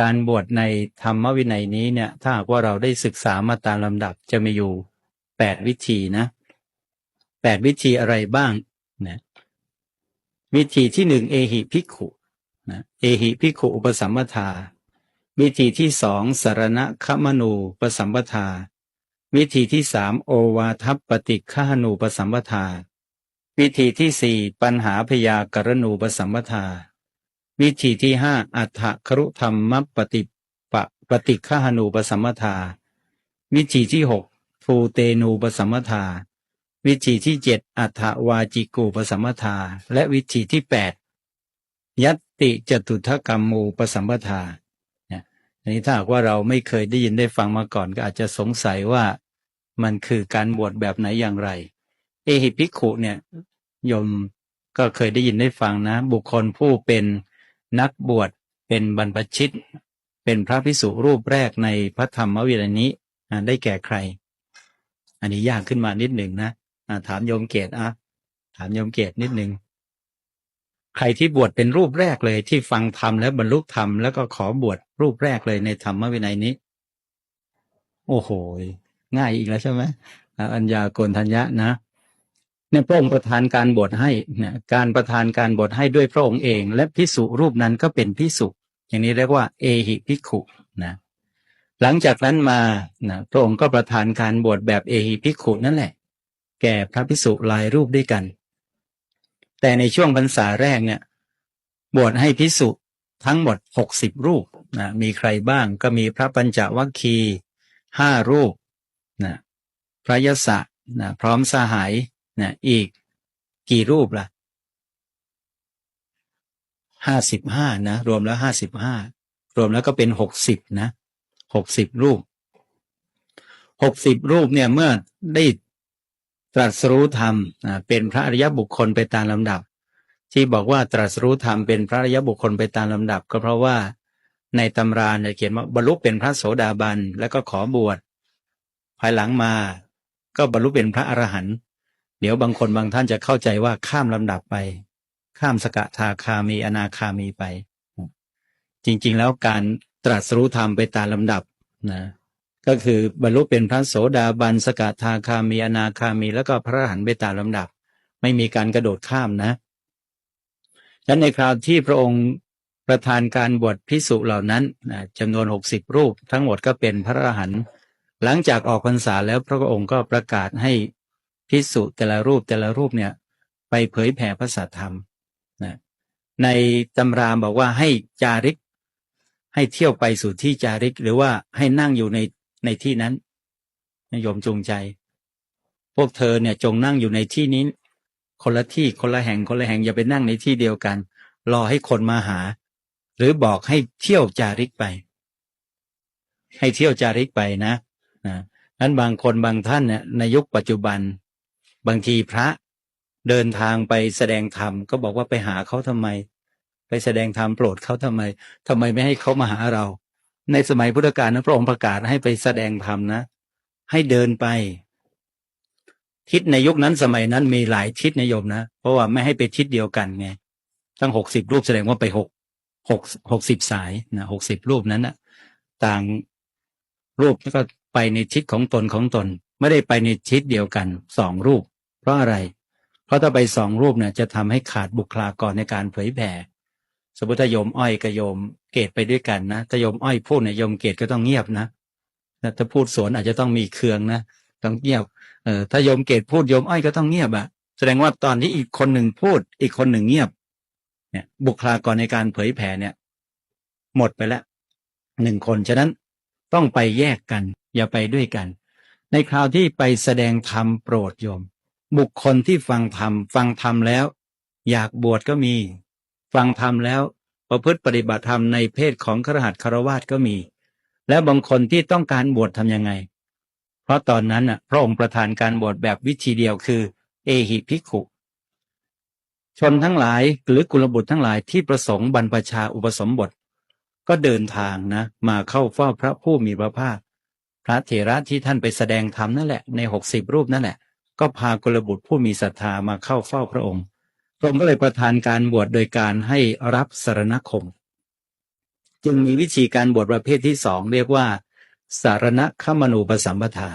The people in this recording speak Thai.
การบวชในธรรมวินัยนี้เนี่ยถ้าหากว่าเราได้ศึกษามาตามลำดับจะมีอยู่แปดวิธีนะแปดวิธีอะไรบ้างนะวิธีที่หนึ่งเอหิภิกขุนะเอหิภิกขุอุปสัมปทา วิธีที่สองสารณคมนูปสัมปทา วิธีที่สามโอวาทัปปฏิฆานูปสัมปทา วิธีที่สี่ปัญหาพยากรณูปสัมปทา วิธีที่ห้าอัฏฐครุธรรมปฏิปะปฏิฆานูปสัมปทา วิธีที่หกภูเตนูปสัมปทา วิธีที่เจ็ดอัฏฐวาจิกูปสัมปทา และวิธีที่แปดยัตติจตุทกรรมมูปสัมปทาเนี่ยอันนี้ถ้าหากว่าเราไม่เคยได้ยินได้ฟังมาก่อนก็อาจจะสงสัยว่ามันคือการบวชแบบไหนอย่างไร เอหิภิกขุเนี่ยโยมก็เคยได้ยินได้ฟังนะ บุคคลผู้เป็น นักบวชเป็นบรรพชิต เป็นพระพิสุรูปแรกในพระธรรมวินัยนี้ได้แก่ใคร อันนี้ยากขึ้นมานิดหนึ่งนะถามโยมเกตอะถามโยมเกตนิดหนึ่งใครที่บวชเป็นรูปแรกเลยที่ฟังธรรมและบรรลุธรรมแล้วก็ขอบวชรูปแรกเลยในธรรมวินัยนี้ โอ้โห ง่ายอีกแล้วใช่ไหมอัญญาโกณทัญญะนะ เนี่ยพระองค์ประทานการบวชให้เนี่ยการประทานการบวชให้ด้วยพระองค์เอง และพิสุรูปนั้นก็เป็นพิสุอย่างนี้เรียกว่า เอหิภิขุนะหลังจากนั้นมานะพระองค์ก็ประทานการบวชแบบเอหิภิขุนั่นแหละ แก่พระพิสุหลายรูปด้วยกัน แต่ในช่วงพรรษาแรกเนี่ยบวชให้พิสุทั้งหมดหกสิบรูปนะมีใครบ้างก็มีพระปัญจวัคคีห้ารูปนะพระยศะนะพร้อมสหาย นะอีกกี่รูปล่ะห้าสิบห้านะ รวมแล้วห้าสิบห้ารวมแล้วก็เป็นหกสิบนะหกสิบรูปหกสิบรูปเนี่ยเมื่อได้ตรัสรู้ธรรมนะเป็นพระอริยบุคคลไปตามลำดับ ที่บอกว่าตรัสรู้ธรรมเป็นพระอริยบุคคลไปตามลำดับ ก็เพราะว่าในตำราเนี่ยเขียนว่าบรรลุเป็นพระโสดาบันแล้วก็ขอบวชภายหลังมา ก็บรรลุเป็นพระอรหันต์ เดี๋ยวบางคนบางท่านจะเข้าใจว่าข้ามลำดับไป ข้ามสกทาคามีอนาคามีไป จริง ๆ แล้วการตรัสรู้ธรรมไปตามลำดับนะก็คือบรรลุเป็นพระโสดาบันสกทาคามีอนาคามี แล้วก็พระอรหันต์ไปตามลำดับ ไม่มีการกระโดดข้ามนะฉะนั้นในคราวที่พระองค์ประธานการบวชพิสุเหล่านั้นนะจำนวนหกสิบรูป ทั้งหมดก็เป็นพระอรหันต์หลังจากออกพรรษาแล้วพระองค์ก็ประกาศให้ พิสุแต่ละรูปแต่ละรูปเนี่ยไปเผยแผ่พระสัทธรรมนะในตำราบอกว่าให้จาริก ให้เที่ยวไปสู่ที่จาริก หรือว่าให้นั่งอยู่ในในที่นั้นนิยมจงใจ พวกเธอเนี่ยจงนั่งอยู่ในที่นี้ คนละที่คนละแห่งคนละแห่งอย่าไปนั่งในที่เดียวกัน รอให้คนมาหา หรือบอกให้เที่ยวจาริกไป ให้เที่ยวจาริกไปนะนะนั้นบางคนบางท่านเนี่ยในยุคปัจจุบัน บางทีพระเดินทางไปแสดงธรรมก็บอกว่าไปหาเขาทำไม ไปแสดงธรรมโปรดเขาทำไมทำไมไม่ให้เขามาหาเรา ในสมัยพุทธกาลนะพระองค์ประกาศให้ไปแสดงธรรมนะ ให้เดินไป ทิศในยุคนั้นสมัยนั้นมีหลายทิศนิยมนะเพราะว่าไม่ให้ไปทิศเดียวกันไงตั้งหกสิบรูปแสดงว่าไปหกหกหกสิบสายนะหกสิบรูปนั้นนะต่างรูปแล้วก็ไปในทิศของตนของตน ไม่ได้ไปในทิศเดียวกันสองรูป เพราะอะไร เพราะถ้าไปสองรูปเนี่ยจะทำให้ขาดบุคลากรในการเผยแผ่สมมติโยมอ้อยกับโยมเกตไปด้วยกันนะถ้าโยมอ้อยพูดเนี่ยโยมเกตก็ต้องเงียบนะถ้าพูดสวนอาจจะต้องมีเครืองนะต้องเงียบเออถ้าโยมเกตพูดโยมอ้อยก็ต้องเงียบอะแสดงว่าตอนที่อีกคนหนึ่งพูด อีกคนหนึ่งเงียบ เนี่ย บุคลากรในการเผยแผ่เนี่ย หมดไปแล้วหนึ่งคนฉะนั้นต้องไปแยกกัน อย่าไปด้วยกัน ในคราวที่ไปแสดงธรรมโปรดโยม บุคคลที่ฟังธรรมฟังธรรมแล้ว อยากบวชก็มี ฟังธรรมแล้วประพฤติปฏิบัติธรรมในเพศของครหัสคารวาสก็มี และบางคนที่ต้องการบวชทำยังไง เพราะตอนนั้นน่ะพระองค์ประทานการบวชแบบวิธีเดียวคือ เอหิภิกขุ ชนทั้งหลายหรือกุลบุตรทั้งหลายที่ประสงค์บรรพชาอุปสมบท ก็เดินทางนะ มาเข้าเฝ้าพระผู้มีพระภาค พระเถระที่ท่านไปแสดงธรรมนั่นแหละในหกสิบรูปนั่นแหละ ก็พากลบุตรผู้มีศรัทธามาเข้าเฝ้าพระองค์พระองค์ก็เลยประทานการบวชโดยการให้รับสารณคม จึงมีวิธีการบวชประเภทที่สองเรียกว่า สารณคมนูปสัมปทา